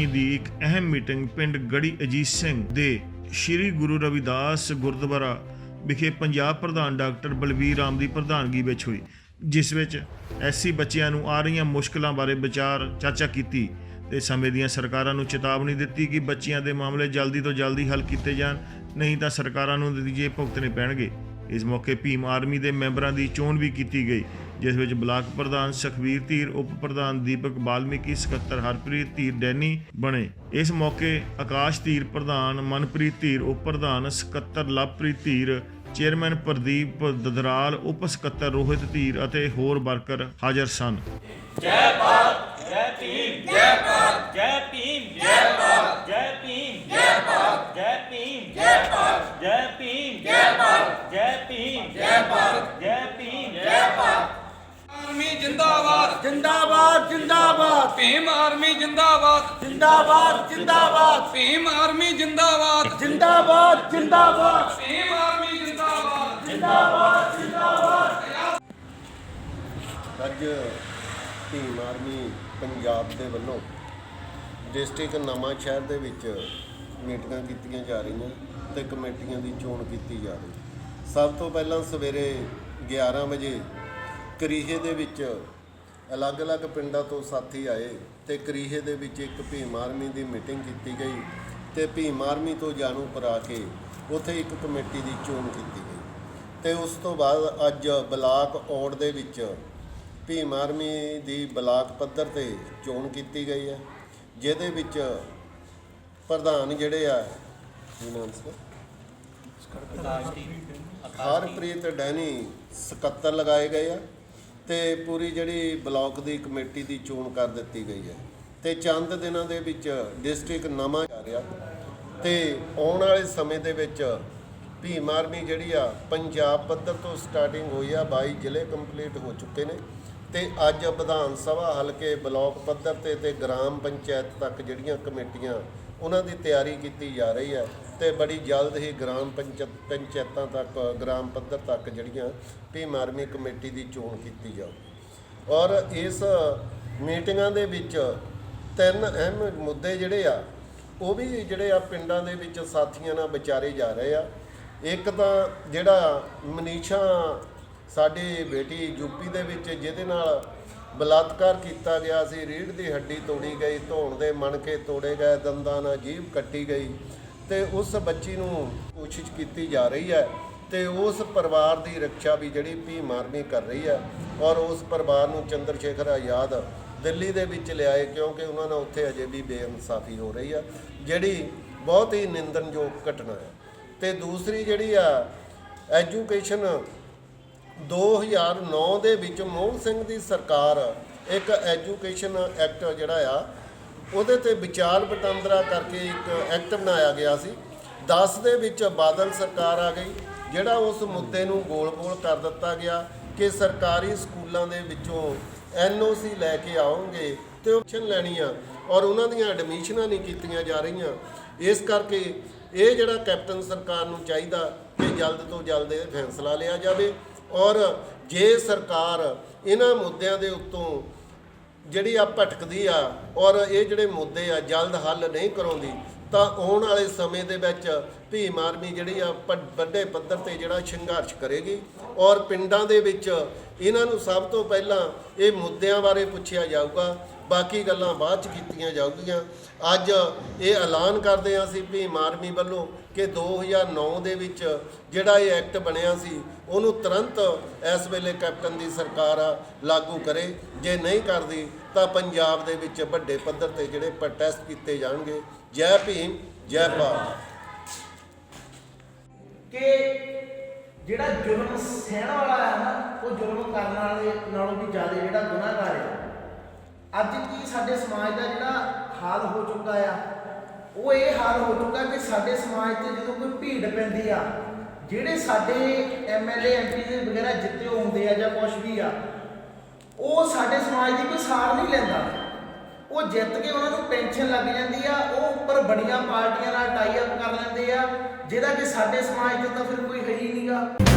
Army ਦੀ ਇੱਕ ਅਹਿਮ meeting ਪਿੰਡ ਗੜੀ ਅਜੀਤ ਸਿੰਘ ਦੇ ਸ੍ਰੀ ਗੁਰੂ ਰਵਿਦਾਸ ਗੁਰਦੁਆਰਾ ਵਿਖੇ ਪੰਜਾਬ ਪ੍ਰਧਾਨ ਡਾਕਟਰ ਬਲਬੀਰ ਰਾਮ ਦੀ ਪ੍ਰਧਾਨਗੀ ਵਿੱਚ ਹੋਈ, ਜਿਸ ਵਿੱਚ ਐਸੀ ਬੱਚਿਆਂ ਨੂੰ ਆ ਰਹੀਆਂ ਮੁਸ਼ਕਲਾਂ ਬਾਰੇ ਵਿਚਾਰ, ਚਰਚਾ ਕੀਤੀ ਤੇ ਸਮੇਂ ਦੀਆਂ ਸਰਕਾਰਾਂ ਨੂੰ ਚੇਤਾਵਨੀ ਦਿੱਤੀ ਕਿ ਬੱਚਿਆਂ ਦੇ ਮਾਮਲੇ ਜਲਦੀ ਤੋਂ ਜਲਦੀ ਹੱਲ ਕੀਤੇ ਜਾਣ, ਨਹੀਂ ਤਾਂ ਸਰਕਾਰਾਂ ਨੂੰ ਨਤੀਜੇ ਭੁਗਤਣੇ ਪੈਣਗੇ। ਇਸ ਮੌਕੇ ਭੀਮ ਆਰਮੀ ਦੇ ਮੈਂਬਰਾਂ ਦੀ ਚੋਣ ਵੀ ਕੀਤੀ ਗਈ, ਜਿਸ ਵਿੱਚ ਬਲਾਕ ਪ੍ਰਧਾਨ ਸੁਖਵੀਰ ਧੀਰ, ਉਪ ਪ੍ਰਧਾਨ ਦੀਪਕ ਬਾਲਮੀਕੀ, ਸਕੱਤਰ ਹਰਪ੍ਰੀਤ ਧੀਰ ਡੈਨੀ ਬਣੇ। ਇਸ ਮੌਕੇ ਆਕਾਸ਼ ਧੀਰ ਪ੍ਰਧਾਨ, ਮਨਪ੍ਰੀਤ ਧੀਰ ਉਪ ਪ੍ਰਧਾਨ, ਸਕੱਤਰ ਲਵਪ੍ਰੀਤ ਧੀਰ, ਚੇਅਰਮੈਨ ਪ੍ਰਦੀਪ ਦਦਰਾਲ, ਉਪ ਸਕੱਤਰ ਰੋਹਿਤ ਧੀਰ ਅਤੇ ਹੋਰ ਵਰਕਰ ਹਾਜ਼ਰ ਸਨ। ਜੈ ਭੀਮ ਜੈ ਭਾਰਤ ਜੈ ਭੀਮ ਜੈ ਭਾਰਤ ਜੈ ਭੀਮ ਜੈ ਭਾਰਤ ਜੈ ਭੀਮ ਜੈ ਭਾਰਤ ਜੈ ਭੀਮ ਜੈ ਭਾਰਤ ਜੈ ਭੀਮ ਜੈ ਭਾਰਤ। ਜੈ ਭੀਮ। ਜੈ ਭਾਰਤ। ਆਰਮੀ ਜਿੰਦਾਬਾਦ। ਜਿੰਦਾਬਾਦ ਜਿੰਦਾਬਾਦ। ਭੀਮ ਆਰਮੀ ਜਿੰਦਾਬਾਦ। ਜਿੰਦਾਬਾਦ ਜਿੰਦਾਬਾਦ। ਭੀਮ ਆਰਮੀ ਜਿੰਦਾਬਾਦ। ਜਿੰਦਾਬਾਦ ਜਿੰਦਾਬਾਦ। ਭੀਮ ਆਰਮੀ ਜਿੰਦਾਬਾਦ। ਅੱਜ ਭੀਮ ਆਰਮੀ ਪੰਜਾਬ ਦੇ ਵੱਲੋਂ ਡਿਸਟ੍ਰਿਕਟ ਨਵਾਂ ਸ਼ਹਿਰ ਦੇ ਵਿੱਚ ਮੀਟਿੰਗਾਂ ਕੀਤੀਆਂ ਜਾ ਰਹੀਆਂ ਤੇ ਕਮੇਟੀਆਂ ਦੀ ਚੋਣ ਕੀਤੀ ਜਾ ਰਹੀ। ਸਭ ਤੋਂ ਪਹਿਲਾਂ ਸਵੇਰੇ 11 ਵਜੇ ਕਰੀਹੇ ਦੇ ਵਿੱਚ ਅਲੱਗ-ਅਲੱਗ ਪਿੰਡਾਂ ਤੋਂ ਸਾਥੀ ਆਏ ਤੇ ਕਰੀਹੇ ਦੇ ਵਿੱਚ ਇੱਕ ਭੀਮ ਆਰਮੀ ਦੀ ਮੀਟਿੰਗ ਕੀਤੀ ਗਈ ਤੇ ਭੀਮ ਆਰਮੀ ਤੋਂ ਜਾਣੂ ਕਰਾ ਕੇ ਉੱਥੇ ਇੱਕ ਕਮੇਟੀ ਦੀ ਚੋਣ ਕੀਤੀ ਗਈ। ਤੇ ਉਸ ਤੋਂ ਬਾਅਦ ਅੱਜ ਬਲਾਕ ਔੜ ਦੇ ਵਿੱਚ ਭੀਮ ਆਰਮੀ ਦੀ ਬਲਾਕ ਪੱਧਰ ਤੇ ਚੋਣ ਕੀਤੀ ਗਈ ਹੈ, ਜਿਹਦੇ ਵਿੱਚ ਪ੍ਰਧਾਨ ਜਿਹੜੇ ਆ, ਕੀ ਨਾਮ ਸੀ? ਹਰਪ੍ਰੀਤ ਡੈਨੀ ਸਕੱਤਰ ਲਗਾਏ ਗਏ ਆ ਤੇ ਪੂਰੀ ਜਿਹੜੀ ਬਲਾਕ ਦੀ ਕਮੇਟੀ ਦੀ ਚੋਣ ਕਰ ਦਿੱਤੀ ਗਈ ਹੈ। ਤੇ ਚੰਦ ਦਿਨਾਂ ਦੇ ਵਿੱਚ ਡਿਸਟ੍ਰਿਕਟ ਨਵਾਂ ਜਾ ਰਿਹਾ ਤੇ ਆਉਣ ਵਾਲੇ ਸਮੇਂ ਦੇ ਵਿੱਚ ਭੀਮ ਆਰਮੀ ਜਿਹੜੀ ਆ ਪੰਜਾਬ ਪੱਧਰ ਤੋਂ ਸਟਾਰਟਿੰਗ ਹੋਈ ਆ 22 ਜ਼ਿਲ੍ਹੇ ਕੰਪਲੀਟ ਹੋ ਚੁੱਕੇ ਨੇ ਤੇ ਅੱਜ ਵਿਧਾਨ ਸਭਾ ਹਲਕੇ ਬਲਾਕ ਪੱਧਰ ਤੇ ਤੇ ਗ੍ਰਾਮ ਪੰਚਾਇਤ ਤੱਕ ਜਿਹੜੀਆਂ ਕਮੇਟੀਆਂ ਉਹਨਾਂ ਦੀ ਤਿਆਰੀ ਕੀਤੀ ਜਾ ਰਹੀ ਹੈ ਤੇ ਬੜੀ ਜਲਦ ਹੀ ਗ੍ਰਾਮ ਪੰਚਾਇਤ ਪੰਚਾਇਤਾਂ ਤੱਕ, ਗ੍ਰਾਮ ਪੱਧਰ ਤੱਕ ਜਿਹੜੀਆਂ ਭੀਮ ਆਰਮੀ ਕਮੇਟੀ ਦੀ ਚੋਣ ਕੀਤੀ ਜਾਊਗੀ। ਔਰ ਇਸ ਮੀਟਿੰਗਾਂ ਦੇ ਵਿੱਚ ਤਿੰਨ ਅਹਿਮ ਮੁੱਦੇ ਜਿਹੜੇ ਆ, ਉਹ ਵੀ ਜਿਹੜੇ ਆ ਪਿੰਡਾਂ ਦੇ ਵਿੱਚ ਸਾਥੀਆਂ ਨਾਲ ਵਿਚਾਰੇ ਜਾ ਰਹੇ ਆ। ਇੱਕ ਤਾਂ ਜਿਹੜਾ ਮਨੀਸ਼ਾ, ਸਾਡੀ ਬੇਟੀ ਯੂਪੀ ਦੇ ਵਿੱਚ, ਜਿਹਦੇ ਨਾਲ ਬਲਾਤਕਾਰ ਕੀਤਾ ਗਿਆ ਸੀ। ਰੀੜ੍ਹ ਦੀ ਹੱਡੀ ਤੋੜੀ ਗਈ, ਧੌਣ ਦੇ ਮਣਕੇ ਤੋੜੇ ਗਏ, ਦੰਦਾਂ ਨਾਲ ਜੀਭ ਕੱਟੀ ਗਈ ਤੇ ਉਸ ਬੱਚੀ ਨੂੰ ਕੋਸ਼ਿਸ਼ ਕੀਤੀ ਜਾ ਰਹੀ ਹੈ ਤੇ ਉਸ ਪਰਿਵਾਰ ਦੀ ਰੱਖਿਆ ਵੀ ਜਿਹੜੀ ਭੀਮ ਆਰਮੀ ਕਰ ਰਹੀ ਹੈ ਔਰ ਉਸ ਪਰਿਵਾਰ ਨੂੰ ਚੰਦਰ ਸ਼ੇਖਰ ਆਜ਼ਾਦ ਦਿੱਲੀ ਦੇ ਵਿੱਚ ਲਿਆਏ ਕਿਉਂਕਿ ਉਹਨਾਂ ਨਾਲ ਉੱਥੇ ਅਜੇ ਵੀ ਬੇਇਨਸਾਫੀ ਹੋ ਰਹੀ ਆ ਜਿਹੜੀ ਬਹੁਤ ਹੀ ਨਿੰਦਣਯੋਗ ਘਟਨਾ ਹੈ। ਤੇ ਦੂਸਰੀ ਜਿਹੜੀ ਆ, ਐਜੂਕੇਸ਼ਨ 2009 ਦੇ ਵਿੱਚ ਮੋਹਨ ਸਿੰਘ ਦੀ ਸਰਕਾਰ ਇੱਕ ਐਜੂਕੇਸ਼ਨ ਐਕਟ ਜਿਹੜਾ ਆ, ਉਹਦੇ ਤੇ ਵਿਚਾਰ ਵਟਾਂਦਰਾ ਕਰਕੇ ਇੱਕ ਐਕਟ ਬਣਾਇਆ ਗਿਆ ਸੀ। 10 ਦੇ ਵਿੱਚ ਬਾਦਲ ਸਰਕਾਰ ਆ ਗਈ, ਜਿਹੜਾ ਉਸ ਮੁੱਦੇ ਨੂੰ ਗੋਲ-ਗੋਲ ਕਰ ਦਿੱਤਾ ਗਿਆ ਕਿ ਸਰਕਾਰੀ ਸਕੂਲਾਂ ਦੇ ਵਿੱਚੋਂ ਐਨਓਸੀ ਲੈ ਕੇ ਆਉਣਗੇ ਤੇ ਆਪਸ਼ਨ ਲੈਣੀ ਆ ਔਰ ਉਹਨਾਂ ਦੀਆਂ ਐਡਮਿਸ਼ਨਾਂ ਨਹੀਂ ਕੀਤੀਆਂ ਜਾ ਰਹੀਆਂ। ਇਸ ਕਰਕੇ ਇਹ ਜਿਹੜਾ ਕੈਪਟਨ ਸਰਕਾਰ ਨੂੰ ਚਾਹੀਦਾ ਕਿ ਜਲਦ ਤੋਂ ਜਲਦ ਇਹ ਫੈਸਲਾ ਲਿਆ ਜਾਵੇ। ਔਰ ਜੇ ਸਰਕਾਰ ਇਹਨਾਂ ਮੁੱਦਿਆਂ ਦੇ ਉੱਤੋਂ ਜਿਹੜੀ ਆ ਭਟਕਦੀ ਆ ਔਰ ਇਹ ਜਿਹੜੇ ਮੁੱਦੇ ਆ ਜਲਦ ਹੱਲ ਨਹੀਂ ਕਰਾਉਂਦੀ, ਤਾਂ ਆਉਣ ਵਾਲੇ ਸਮੇਂ ਦੇ ਵਿੱਚ ਭੀਮ ਆਰਮੀ ਜਿਹੜੀ ਆ ਪ- ਵੱਡੇ ਪੱਧਰ ਤੇ ਜਿਹੜਾ ਸੰਘਰਸ਼ ਕਰੇਗੀ ਔਰ ਪਿੰਡਾਂ ਦੇ ਵਿੱਚ ਇਹਨਾਂ ਨੂੰ ਸਭ ਤੋਂ ਪਹਿਲਾਂ ਇਹ ਮੁੱਦਿਆਂ ਬਾਰੇ ਪੁੱਛਿਆ ਜਾਊਗਾ ਬਾਕੀ ਗੱਲਾਂ ਬਾਅਦ ਚ ਕੀਤੀਆਂ ਜਾਊਗੀਆਂ। ਅੱਜ ਇਹ ਐਲਾਨ ਕਰਦੇ ਹਾਂ ਅਸੀਂ ਭੀਮ ਆਰਮੀ ਵੱਲੋਂ ਕਿ 2009 ਦੇ ਵਿੱਚ ਜਿਹੜਾ ਇਹ ਐਕਟ ਬਣਿਆ ਸੀ, ਉਹਨੂੰ ਤੁਰੰਤ ਇਸ ਵੇਲੇ ਕੈਪਟਨ ਦੀ ਸਰਕਾਰ ਲਾਗੂ ਕਰੇ। ਜੇ ਨਹੀਂ ਕਰਦੀ, ਤਾਂ ਪੰਜਾਬ ਦੇ ਵਿੱਚ ਵੱਡੇ ਪੱਧਰ ਤੇ ਜਿਹੜੇ ਪ੍ਰੋਟੈਸਟ ਕੀਤੇ ਜਾਣਗੇ। ਜੈ ਭੀਮ, ਜੈ ਭਾਰਤ। ਕਿ ਜਿਹੜਾ ਜ਼ੁਲਮ ਸਹਿਣ ਵਾਲਾ ਹੈ ਨਾ, ਉਹ ਜ਼ੁਲਮ ਕਰਨ ਵਾਲੇ ਨਾਲੋਂ ਵੀ ਜ਼ਿਆਦਾ ਜਿਹੜਾ ਗੁਨਾਹਗਾਰ ਹੈ। ਅੱਜ ਕੀ ਸਾਡੇ ਸਮਾਜ ਦਾ ਜਿਹੜਾ ਹਾਲ ਹੋ ਚੁੱਕਾ ਆ, ਉਹ ਇਹ ਹਾਲ ਹੋ ਚੁੱਕਾ ਕਿ ਸਾਡੇ ਸਮਾਜ ਤੇ ਜਦੋਂ ਕੋਈ ਭੀੜ ਪੈਂਦੀ ਆ, ਜਿਹੜੇ ਸਾਡੇ ਐਮਐਲਏ ਐਮਪੀ ਦੇ ਵਗੈਰਾ ਜਿੱਤੇ ਹੁੰਦੇ ਆ ਜਾਂ ਕੁਝ ਵੀ ਆ, ਉਹ ਸਾਡੇ ਸਮਾਜ ਦੀ ਕੋਈ ਸਾਰ ਨਹੀਂ ਲੈਂਦਾ। ਉਹ ਜਿੱਤ ਕੇ ਉਹਨਾਂ ਨੂੰ ਪੈਨਸ਼ਨ ਲੱਗ ਜਾਂਦੀ ਆ, ਉਹ ਉੱਪਰ ਬੜੀਆਂ ਪਾਰਟੀਆਂ ਨਾਲ ਟਾਈ ਅਪ ਕਰ ਲੈਂਦੇ ਆ, ਜਿਹਦਾ ਕਿ ਸਾਡੇ ਸਮਾਜ ਤੇ ਤਾਂ ਫਿਰ ਕੋਈ ਹੈ ਹੀ ਨਹੀਂਗਾ